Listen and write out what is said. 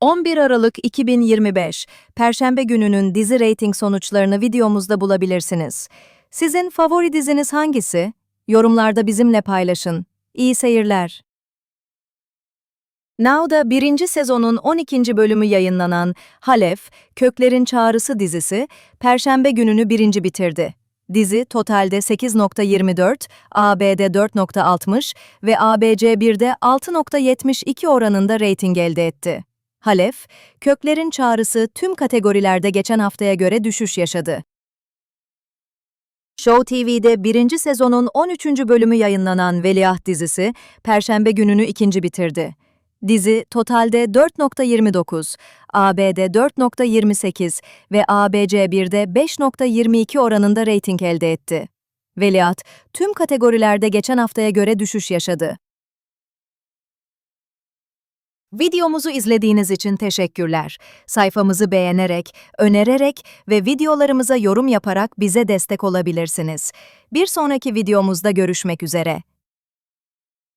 11 Aralık 2025, Perşembe gününün dizi reyting sonuçlarını videomuzda bulabilirsiniz. Sizin favori diziniz hangisi? Yorumlarda bizimle paylaşın. İyi seyirler. Now'da birinci sezonun 12. bölümü yayınlanan Halef, Köklerin Çağrısı dizisi, Perşembe gününü birinci bitirdi. Dizi totalde 8.24, AB'de 4.60 ve ABC1'de 6.72 oranında reyting elde etti. Halef, Köklerin Çağrısı tüm kategorilerde geçen haftaya göre düşüş yaşadı. Show TV'de birinci sezonun 13. bölümü yayınlanan Veliaht dizisi, Perşembe gününü ikinci bitirdi. Dizi totalde 4.29, AB'de 4.28 ve ABC1'de 5.22 oranında reyting elde etti. Veliaht, tüm kategorilerde geçen haftaya göre düşüş yaşadı. Videomuzu izlediğiniz için teşekkürler. Sayfamızı beğenerek, önererek ve videolarımıza yorum yaparak bize destek olabilirsiniz. Bir sonraki videomuzda görüşmek üzere.